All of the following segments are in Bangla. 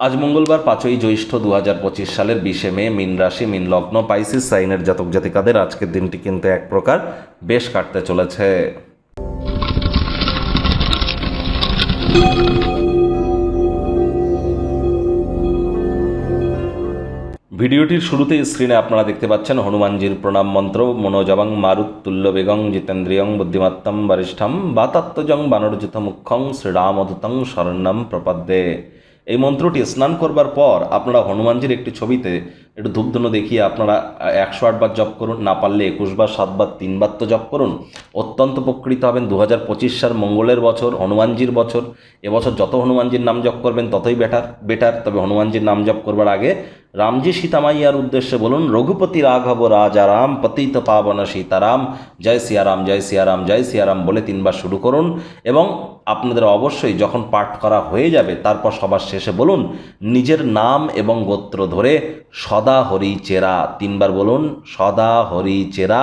আজ মঙ্গলবার পাঁচই জ্যৈষ্ঠ দু হাজার পঁচিশ সালের বিশে মে মিন রাশি, মিন লগ্ন, পাইসিস সাইনের জাতক জাতিকাদের আজকের দিনটি কিন্তু এক প্রকার বেশ কাটতে চলেছে। ভিডিওটির শুরুতেই স্ক্রিনে আপনারা দেখতে পাচ্ছেন হনুমানজির প্রণাম মন্ত্র, মনোজবাং মারুত তুল্য বেগং জিতেন্দ্রিয়ং বুদ্ধিমত্তম বরিষ্ঠম বাতাত্মজং বানরজিত মুখ্যং শ্রীরামদূতং শরণ্যম প্রপদ্যে। এই মন্ত্রটি স্নান করবার পর আপনারা হনুমানজির একটি ছবিতে একটু ধূপধুনো দেখিয়ে আপনারা একশো আটবার জপ করুন, না পারলে একুশবার সাতবার তিনবার তো জপ করুন। অত্যন্ত উপকৃত হবেন দু হাজার পঁচিশ সাল মঙ্গলের বছর, হনুমানজির বছর। এবছর যত হনুমানজির নাম জপ করবেন, ততই বেটার বেটার তবে হনুমানজির নাম জপ করবার আগে রামজি সীতামাইয়ার উদ্দেশ্যে বলুন, রঘুপতি রাঘব রাজা রাম, পতিত পাবন সীতারাম, জয় সিয়ারাম জয় সিয়ারাম জয় সিয়ারাম বলে তিনবার শুরু করুন। এবং আপনাদের অবশ্যই যখন পাঠ করা হয়ে যাবে, তারপর সবার শেষে বলুন, নিজের নাম এবং গোত্র ধরে সদা হরি চেরা। তিনবার বলুন সদা হরি চেরা,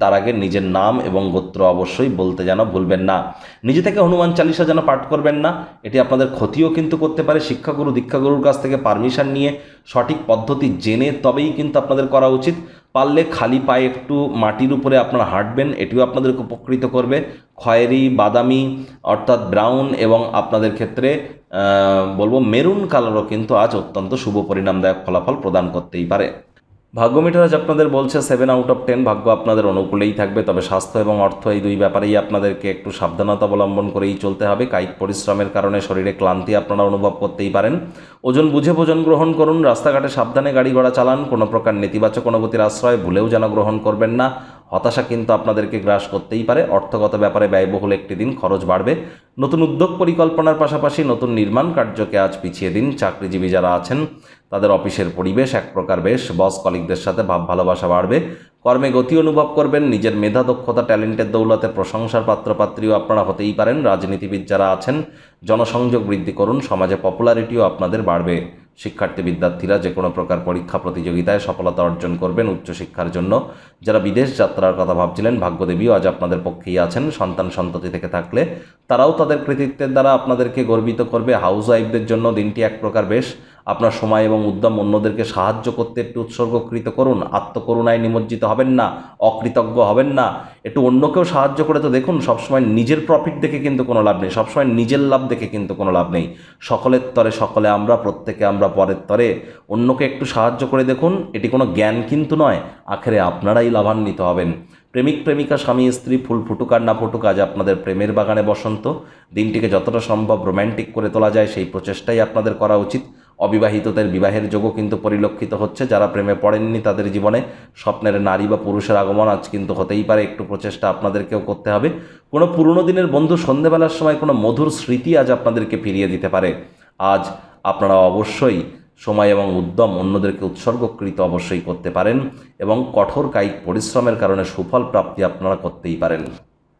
তার আগে নিজের নাম এবং গোত্র অবশ্যই বলতে যেন ভুলবেন না। নিজে থেকে হনুমান চালিশা যেন পাঠ করবেন না, এটি আপনাদের ক্ষতিও কিন্তু করতে পারে, শিক্ষাগুরু, দীক্ষাগুরুর কাছ থেকে পারমিশন নিয়ে সঠিক পদ্ধতি জেনে তবেই কিন্তু আপনাদের করা উচিত। পারলে খালি পায়ে একটু মাটির উপরে আপনারা হাঁটবেন, এটিও আপনাদেরকে উপকৃত করবে। খয়েরি, বাদামি, অর্থাৎ ব্রাউন এবং আপনাদের ক্ষেত্রে বলব মেরুন কালারও কিন্তু আজ অত্যন্ত শুভ পরিণামদায়ক ফলাফল প্রদান করতেই পারে। ভাগ্য মিটার আজ আপনাদের বলছে সেভেন আউট অফ টেন ভাগ্য আপনাদের অনুকূলেই থাকবে, তবে স্বাস্থ্য এবং অর্থ এই দুই ব্যাপারেই আপনাদেরকে একটু সাবধানতা অবলম্বন করেই চলতে হবে। কায়িক পরিশ্রমের কারণে শরীরে ক্লান্তি আপনারা অনুভব করতেই পারেন। ওজন বুঝে ভোজন গ্রহণ করুন, রাস্তাঘাটে সাবধানে গাড়ি ঘোড়া চালান, কোনো প্রকার নেতিবাচক অনুভূতির আশ্রয় ভুলেও যেন গ্রহণ করবেন না। হতাশা কিন্তু আপনাদেরকে গ্রাস করতেই পারে। অর্থগত ব্যাপারে ব্যয়বহুল একটি দিন খরচ বাড়বে। নতুন উদ্যোগ পরিকল্পনার পাশাপাশি নতুন নির্মাণ কার্যকে আজ পিছিয়ে দিন চাকরিজীবী যারা আছেন। তাদের অফিসের পরিবেশ এক প্রকার বেশ। বস কলিকদের সাথে ভাব ভালোবাসা বাড়বে। কর্মে গতি অনুভব করবেন। নিজের মেধা, দক্ষতা, ট্যালেন্টের দৌলতে প্রশংসার পাত্রপাত্রীও আপনারা হতেই পারেন। রাজনীতিবিদ যারা আছেন, জনসংযোগ বৃদ্ধি করুন। সমাজে পপুলারিটিও আপনাদের বাড়বে। শিক্ষার্থী বিদ্যার্থীরা যে কোনো প্রকার পরীক্ষা প্রতিযোগিতায় সফলতা অর্জন করবেন উচ্চশিক্ষার জন্য। যারা বিদেশ যাত্রার কথা ভাবছিলেন, ভাগ্যদেবীও আজ আপনাদের পক্ষেই আছেন। সন্তান সন্ততি থেকে থাকলে তারাও তাদের কৃতিত্বের দ্বারা আপনাদেরকে গর্বিত করবে। হাউস ওয়াইফদের জন্য দিনটি এক প্রকার বেশ। আপনার সময় এবং উদ্যম অন্যদেরকে সাহায্য করতে একটু উৎসর্গকৃত করুন, আত্মকরুণায় নিমজ্জিত হবেন না, অকৃতজ্ঞ হবেন না। একটু অন্যকেও সাহায্য করে তো দেখুন, সবসময় নিজের প্রফিট দেখে কিন্তু কোনো লাভ নেই, সবসময় নিজের লাভ দেখে কিন্তু কোনো লাভ নেই। সকলের তরে সকলে আমরা, প্রত্যেকে আমরা পরের তরে। অন্যকে একটু সাহায্য করে দেখুন, এটি কোনো জ্ঞান কিন্তু নয়, আখেরে আপনারাই লাভান্বিত হবেন। প্রেমিক, প্রেমিকা, স্বামী, স্ত্রী, ফুল ফুটুক আর না ফুটুক, আজ আপনাদের প্রেমের বাগানে বসন্ত। দিনটিকে যতটা সম্ভব রোম্যান্টিক করে তোলা যায়, সেই প্রচেষ্টাই আপনাদের করা উচিত। অবিবাহিতদের বিবাহের যোগও কিন্তু পরিলক্ষিত হচ্ছে। যারা প্রেমে পড়েননি তাদের জীবনে স্বপ্নের নারী বা পুরুষের আগমন আজ কিন্তু হতেই পারে। একটু প্রচেষ্টা আপনাদেরকেও করতে হবে। কোনো পুরনো দিনের বন্ধু সন্ধেবেলার সময় কোনো মধুর স্মৃতি আজ আপনাদেরকে ফিরিয়ে দিতে পারে। আজ আপনারা অবশ্যই সময় এবং উদ্যম অন্যদেরকে উৎসর্গকৃত অবশ্যই করতে পারেন এবং কঠোর কায়িক পরিশ্রমের কারণে সুফল প্রাপ্তি আপনারা করতেই পারেন।